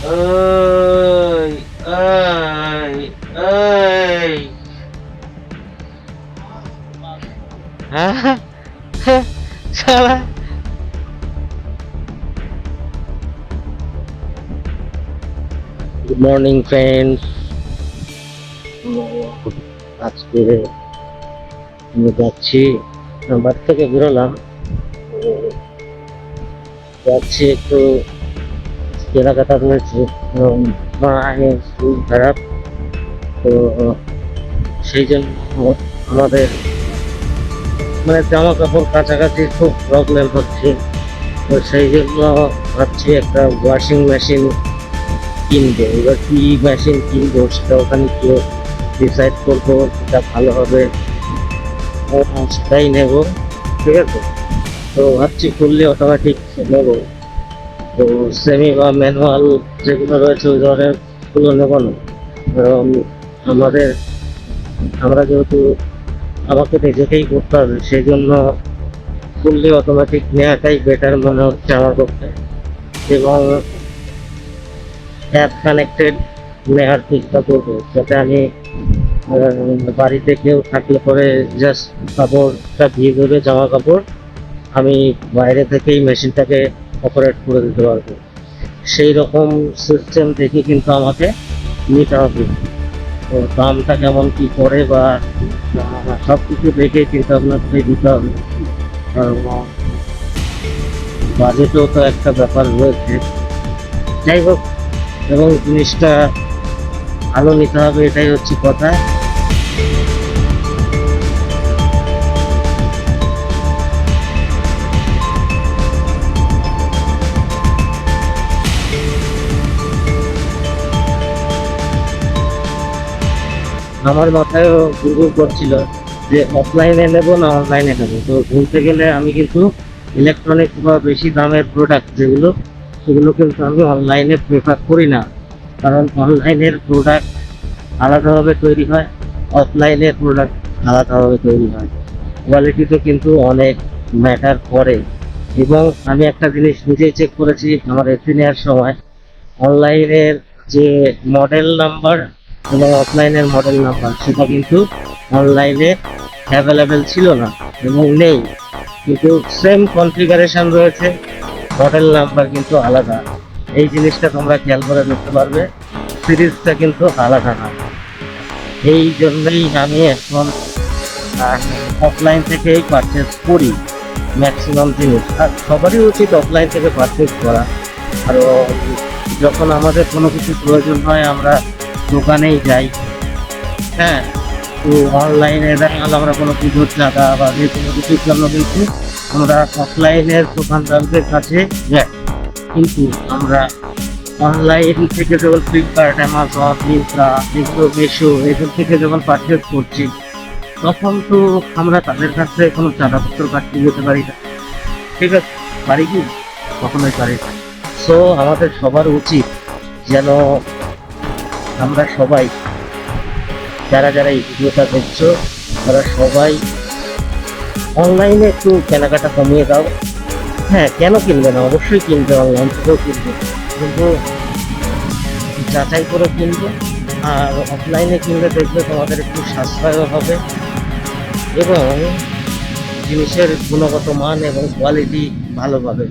ওই ওই ওই হ্যাঁ শালা গুড মর্নিং ফ্রেন্ডস আজকে আমি যাচ্ছি বাড়ি থেকে বেরোলাম। যাচ্ছি একটু কেনাকাটা এবং মায়ের শরীর খারাপ, তো সেই জন্য আমাদের মানে জামা কাপড় কাছাকাছি খুব প্রবলেম হচ্ছে। তো সেই জন্য ভাবছি একটা ওয়াশিং মেশিন কিনবো। এবার কি মেশিন কিনবো সেটা ওখানে গিয়ে ডিসাইড করব, সেটা ভালো হবে সেটাই নেব। ঠিক আছে? তো ভাবছি ফুললি অটোমেটিক নেব। তো সেমি বা ম্যানুয়াল যেগুলো রয়েছে, ওই ধরনেরগুলো নেব না। আমাদের, আমরা যেহেতু আমাকে নিজেকেই করতে হবে সেই জন্য ফুললি অটোমেটিক নেওয়াটাই বেটার মনে হচ্ছে আমার পক্ষে। এবং অ্যাপ কানেক্টেড নেওয়ার চেষ্টা করব, যাতে আমি বাড়িতে কেউ থাকলে পরে জাস্ট কাপড়টা দিয়ে দেবে জামা কাপড়, আমি বাইরে থেকেই মেশিনটাকে অপারেট করে দিতে পারবে। সেই রকম সিস্টেম দেখে কিন্তু আমাকে নিতে হবে। তো দামটা কেমন কি করে বা সব কিছু দেখে কিন্তু আপনাকে দিতে হবে। কারণ বাজেটও তো একটা ব্যাপার রয়েছে। যাই হোক, এবং জিনিসটা ভালো নিতে হবে, এটাই হচ্ছে কথা। আমার মাথায়ও ঘুরঘুর করছিল যে অফলাইনে নেব না অনলাইনে নেব। তো বলতে গেলে আমি কিন্তু ইলেকট্রনিক বা বেশি দামের প্রোডাক্ট যেগুলো, সেগুলো কিন্তু আমি অনলাইনে প্রেফার করি না। কারণ অনলাইনের প্রোডাক্ট আলাদাভাবে তৈরি হয় অফলাইনের প্রোডাক্ট আলাদাভাবে তৈরি হয়। কোয়ালিটিতে কিন্তু অনেক ম্যাটার করে। এবং আমি একটা জিনিস নিজেই চেক করেছি আমার এসি নেওয়ার সময় অনলাইনের যে মডেল নাম্বার এবং অফলাইনের মডেল নাম্বার সেটা কিন্তু অনলাইনে অ্যাভেলেবেল ছিল না এবং নেই। কিন্তু সেম কনফিগারেশন রয়েছে মডেল নাম্বার কিন্তু আলাদা। এই জিনিসটা তোমরা খেয়াল করে দেখতে পারবে সিরিজটা কিন্তু আলাদা না। এই জন্যই আমি এখন অফলাইন থেকেই পারচেস করি ম্যাক্সিমাম জিনিস। আর সবারই উচিত অফলাইন থেকে পারচেস করা। আর যখন আমাদের কোনো কিছু প্রয়োজন হয়, আমরা দোকানেই যাই। হ্যাঁ। তো অনলাইনে দেখা গেল আমরা কোনো পুজোর টাকা বা যে কোনো কিছুর জন্য কিন্তু আমরা অফলাইনের দোকানদারদের কাছে যাই। কিন্তু আমরা অনলাইন থেকে যখন ফ্লিপকার্ট অ্যামাজন মিন্ত্রা এগুলো মেশো এগুলো থেকে যখন পারচেস করছি তখন তো আমরা তাদের কাছ থেকে কোনো চাঁদাপত্র কাটতে যেতে পারি না। ঠিক আছে? পারি কি? কখনোই পারি না। সো আমাদের সবার উচিত যেন আমরা সবাই, যারা যারা এই ভিডিওটা দেখছ, তারা সবাই অনলাইনে একটু কেনাকাটা কমিয়ে দাও। হ্যাঁ কেন কিনবে না? অবশ্যই কিনবে অনলাইন থেকেও কিনবে। কিন্তু যাচাই করে কিনবে, আর অফলাইনে কিনলে দেখবে তোমাদের একটু সাশ্রয়ও হবে এবং জিনিসের গুণগত মান এবং কোয়ালিটি ভালো পাবে